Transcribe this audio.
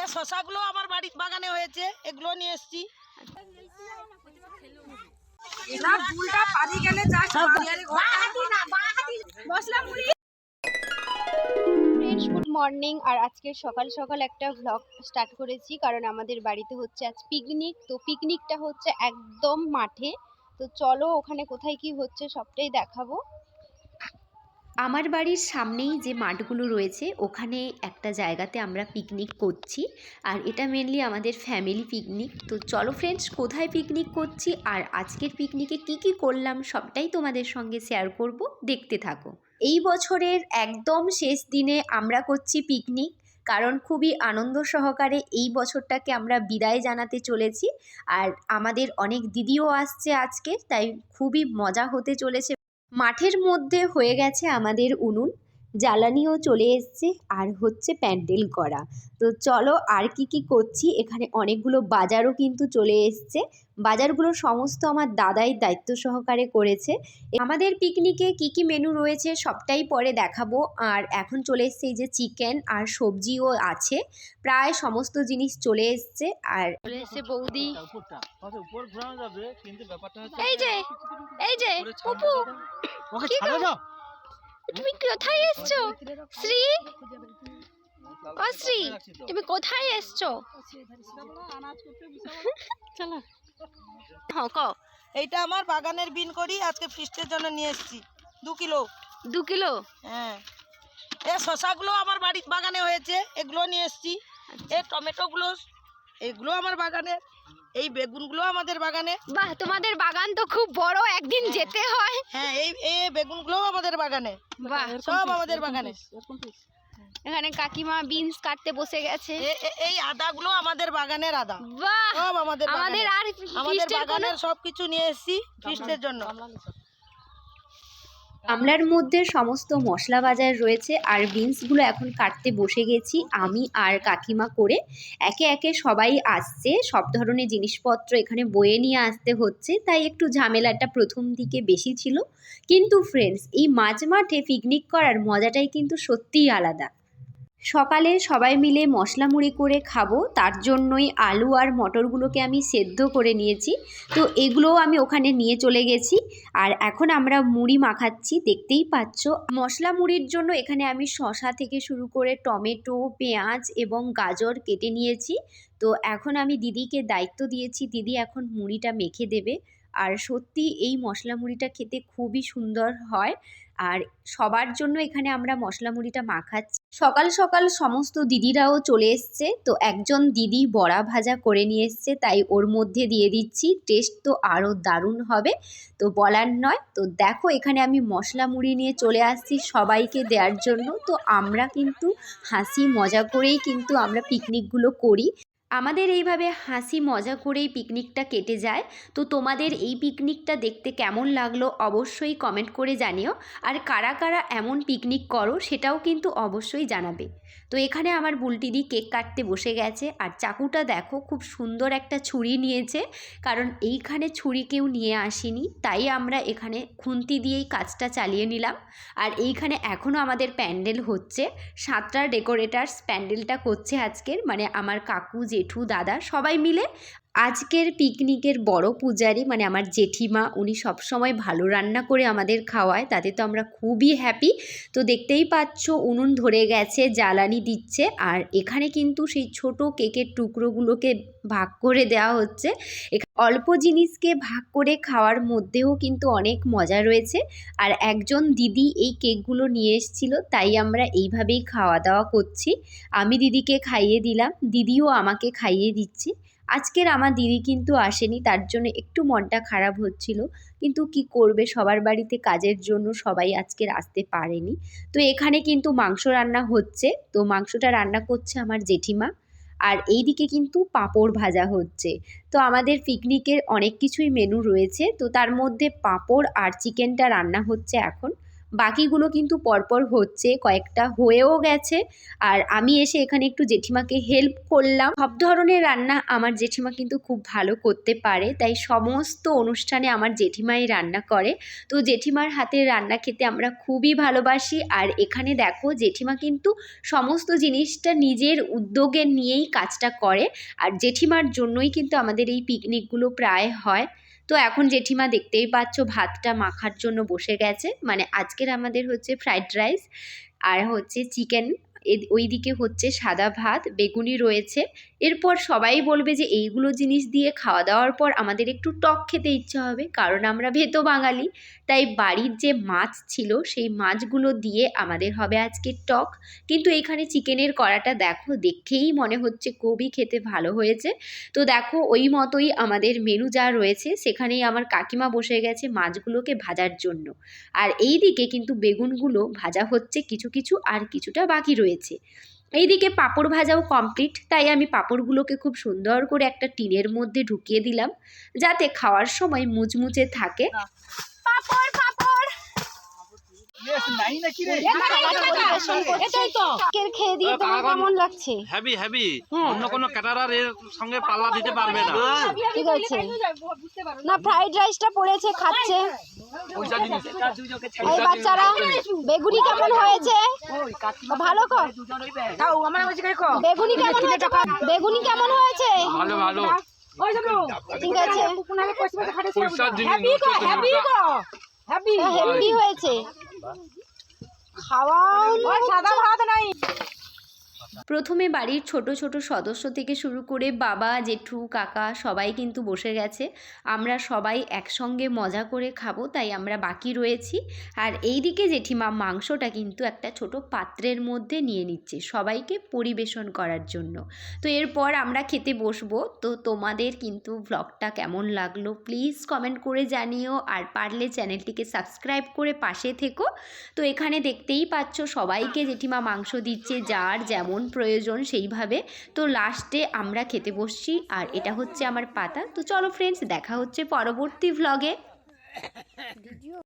এ শশাগুলো আমার বাড়ির বাগানে হয়েছে এগুলো নিয়ে এসেছি। গুড মর্নিং আর আজকে সকাল সকাল একটা ভ্লগ স্টার্ট করেছি কারণ আমাদের বাড়িতে হচ্ছে আজ পিকনিক তো পিকনিকটা হচ্ছে একদম মাঠে। তো চলো ওখানে কোথায় কি হচ্ছে সবটাই দেখাবো। আমার বাড়ির সামনেই যে মাঠগুলো রয়েছে, ওখানে একটা জায়গাতে আমরা পিকনিক করছি। আর এটা মেনলি আমাদের ফ্যামিলি পিকনিক তো চলো ফ্রেন্ডস কোথায় পিকনিক করছি আর আজকের পিকনিকে কি কি করলাম সবটাই তোমাদের সঙ্গে শেয়ার করব। দেখতে থাকো। এই বছরের একদম শেষ দিনে আমরা করছি পিকনিক কারণ খুবই আনন্দ সহকারে এই বছরটাকে আমরা বিদায় জানাতে চলেছি। আর আমাদের অনেক দিদিও আসছে আজকে, তাই খুবই মজা হতে চলেছে। মাঠের মধ্যে হয়ে গেছে আমাদের উনুন। জ্বালানিও চলে এসছে আর হচ্ছে প্যান্ডেল করা। তো চলো আর কি কি করছি এখানে অনেকগুলো বাজারও কিন্তু চলে এসছে। বাজারগুলো সমস্ত আমার দাদাই দায়িত্ব সহকারে করেছে। আমাদের পিকনিকে কি কি মেনু রয়েছে সবটাই পরে দেখাবো। আর এখন চলে এসছে এই যে চিকেন আর সবজিও আছে। প্রায় সমস্ত জিনিস চলে এসছে। আর চলে এসছে বৌদি। উপরটা উপর ঘোরানো যাবে কিন্তু ব্যাপারটা হচ্ছে এই যে এই যে তুমি কোথায় এসছো? শ্রী? ও শ্রী তুমি কোথায় এসছো? চলো। হ্যাঁ ক। এইটা আমার বাগানের বিন করি আজকে ফিস্টের জন্য নিয়ে এসেছি। দু কিলো। দু কিলো? হ্যাঁ। এ শশাগুলো আমার বাড়ির বাগানে হয়েছে এগুলো নিয়ে এসেছি। এ টমেটোগুলো এগুলো আমার বাগানে এই বেগুনগুলো আমাদের বাগানে। বাহ তোমাদের বাগান তো খুব বড় একদিন যেতে হয়। হ্যাঁ এই এই বেগুনগুলোও আমাদের বাগানে। বাহ। সব আমাদের বাগানে। এখানে কাকিমা বিনস কাটতে বসে গেছে। এই আদাগুলো আমাদের বাগানের আদা। বাহ সব আমাদের আমাদের আর আমাদের বাগানের সবকিছু নিয়ে এসেছি ফিস্টের জন্য। গামলার মধ্যে সমস্ত মশলা বাজার রয়েছে আর বিনসগুলো এখন কাটতে বসে গেছি আমি আর কাকিমা করে। একে একে সবাই আসছে, সব ধরনের জিনিসপত্র এখানে বয়ে নিয়ে আসতে হচ্ছে, তাই একটু ঝামেলাটা প্রথম দিকে বেশি ছিল। কিন্তু ফ্রেন্ডস এই মাঝ মাঠে পিকনিক করার মজাটাই কিন্তু সত্যিই আলাদা। সকালে সবাই মিলে মশলা মুড়ি করে খাব, তার জন্যই আলু আর মটরগুলোকে আমি সেদ্ধ করে নিয়েছি। তো এগুলোও আমি ওখানে নিয়ে চলে গেছি। আর এখন আমরা মুড়ি মাখাচ্ছি, দেখতেই পাচ্ছ। মশলা মুড়ির জন্য এখানে আমি শশা থেকে শুরু করে টমেটো, পেঁয়াজ এবং গাজর কেটে নিয়েছি। তো এখন আমি দিদিকে দায়িত্ব দিয়েছি, দিদি এখন মুড়িটা মেখে দেবে। আর সত্যি এই মশলা মুড়িটা খেতে খুবই সুন্দর হয়। আর সবার জন্য এখানে আমরা মশলা মুড়িটা মাখাচ্ছি। সকাল সকাল সমস্ত দিদিরাও চলে এসছে, তো একজন দিদি বড়া ভাজা করে নিয়ে এসছে, তাই ওর মধ্যে দিয়ে দিচ্ছি। টেস্ট তো আরও দারুণ হবে, তো বলার নয়। তো দেখো এখানে আমি মশলা মুড়ি নিয়ে চলে আসছি সবাইকে দেওয়ার জন্য, তো আমরা কিন্তু হাসি মজা করেই কিন্তু আমরা পিকনিকগুলো করি। আমাদের এইভাবে হাসি, মজা করেই পিকনিকটা কেটে যায়। তো তোমাদের এই পিকনিকটা দেখতে কেমন লাগল অবশ্যই কমেন্ট করে জানিও। আর কারা কারা এমন পিকনিক করো সেটাও কিন্তু অবশ্যই জানাবে। তো এখানে আমার বুলটিদি কেক কাটতে বসে গেছে আর চাকুটা দেখো খুব সুন্দর একটা ছুরি নিয়েছে, কারণ এইখানে ছুরি কেউ নিয়ে আসেনি, তাই আমরা এখানে খুন্তি দিয়েই কাজটা চালিয়ে নিলাম। আর এইখানে এখনও আমাদের প্যান্ডেল হচ্ছে, সাতটা ডেকোরেটার্স প্যান্ডেলটা করছে আজকের মানে আমার কাকু, জেঠু, দাদা সবাই মিলে। আজকের পিকনিকের বড় পূজারি মানে আমার জেঠিমা, উনি সবসময় ভালো রান্না করে আমাদের খাওয়ায়, তাতে তো আমরা খুবই হ্যাপি তো দেখতেই পাচ্ছ, উনুন ধরে গেছে, জ্বালানি দিচ্ছে, আর এখানে কিন্তু সেই ছোট কেকের টুকরোগুলোকে ভাগ করে দেওয়া হচ্ছে। অল্প জিনিসকে ভাগ করে খাওয়ার মধ্যেও কিন্তু অনেক মজা রয়েছে, আর একজন দিদি এই কেকগুলো নিয়ে এসেছিল, তাই আমরা এইভাবেই খাওয়া দাওয়া করছি। আমি দিদিকে খাইয়ে দিলাম, দিদিও আমাকে খাইয়ে দিচ্ছে। আজকের আমার দিদি কিন্তু আসেনি, তার জন্য একটু মনটা খারাপ হচ্ছিল। কিন্তু কি করবে? সবার বাড়িতে কাজের জন্য সবাই আজকের আসতে পারেনি। তো এখানে কিন্তু মাংস রান্না হচ্ছে। তো মাংসটা রান্না করছে আমার জেঠিমা। আর এইদিকে কিন্তু পাঁপড় ভাজা হচ্ছে। তো আমাদের পিকনিকের অনেক কিছুই মেনু রয়েছে। তো তার মধ্যে পাঁপড় আর চিকেনটা রান্না হচ্ছে এখন। বাকিগুলো কিন্তু পরপর হচ্ছে, কয়েকটা হয়েও গেছে। আর আমি এসে এখানে একটু জেঠিমাকে হেল্প করলাম। সব ধরনের রান্না আমার জেঠিমা কিন্তু খুব ভালো করতে পারে। তাই সমস্ত অনুষ্ঠানে আমার জেঠিমাই রান্না করে। তো জেঠিমার হাতের রান্না খেতে আমরা খুবই ভালোবাসি। আর এখানে দেখো, জেঠিমা কিন্তু সমস্ত জিনিসটা নিজের উদ্যোগে নিয়েই কাজটা করে। আর জেঠিমার জন্যই কিন্তু আমাদের এই পিকনিকগুলো প্রায় হয়। তো এখন জেঠিমা দেখতেই পাচ্ছ ভাতটা মাখার জন্য বসে গেছে। মানে আজকের আমাদের হচ্ছে ফ্রাইড রাইস আর হচ্ছে চিকেন ওইদিকে হচ্ছে সাদা ভাত, বেগুনি রয়েছে। এরপর সবাই বলবে যে, এইগুলো জিনিস দিয়ে খাওয়া দাওয়ার পর আমাদের একটু টক খেতে ইচ্ছে হবে, কারণ আমরা ভেতো বাঙালি। তাই বাড়ির যে মাছ ছিল, সেই মাছগুলো দিয়ে আমাদের হবে আজকে টক। কিন্তু এইখানে চিকেনের কড়াটা দেখো, দেখেই মনে হচ্ছে খুবই খেতে ভালো হয়েছে। তো দেখো, ওই মতোই আমাদের মেনু যা রয়েছে, সেখানেই আমার কাকিমা বসে গেছে মাছগুলোকে ভাজার জন্য। আর এই দিকে কিন্তু বেগুনগুলো ভাজা হচ্ছে কিছু কিছু, আর কিছুটা বাকি রয়েছে। এইদিকে পাঁপড় ভাজাও কমপ্লিট তাই আমি পাপড়গুলোকে খুব সুন্দর করে একটা টিনের মধ্যে ঢুকিয়ে দিলাম, যাতে খাওয়ার সময় মুচমুচে থাকে। রে এটাই তো কের খেয়ে দিয়ে তোমার কেমন লাগছে হ্যাভি হ্যাভি হ্যাঁ। অন্য কোনো ক্যাটারার এর সঙ্গে পাল্লা দিতে পারবে না ঠিক আছে না ফ্রাইড রাইসটা পড়েছে খাচ্ছে এই বাচ্চারা বেগুনি কেমন হয়েছে ভালো কর বেগুনি কেমন হয়েছে বেগুনি কেমন হয়েছে ভালো ভালো ঠিক আছে পয়সার জিনিস হেভি হয়েছে খাওয়া সাদা ভাত নাই প্রথমে বাড়ির ছোট ছোট সদস্য থেকে শুরু করে বাবা, জেঠু, কাকা সবাই কিন্তু বসে গেছে। আমরা সবাই একসঙ্গে মজা করে খাব, তাই আমরা বাকি রয়েছি। আর এই দিকে জেঠিমা মাংসটা কিন্তু একটা ছোট পাত্রের মধ্যে নিয়ে নিচ্ছে সবাইকে পরিবেশন করার জন্য। তো এরপর আমরা খেতে বসবো। তো তোমাদের কিন্তু ব্লগটা কেমন লাগল প্লিজ কমেন্ট করে জানিও। আর পারলে চ্যানেলটিকে সাবস্ক্রাইব করে পাশে থেকো। তো এখানে দেখতেই পাচ্ছ সবাইকে জেঠিমা মাংস দিচ্ছে যার যেমন প্রয়োজন সেইভাবে। তো লাস্টে আমরা খেতে বসছি আর এটা হচ্ছে আমার পাতা। তো চলো ফ্রেন্ডস দেখা হচ্ছে পরবর্তী ভ্লগে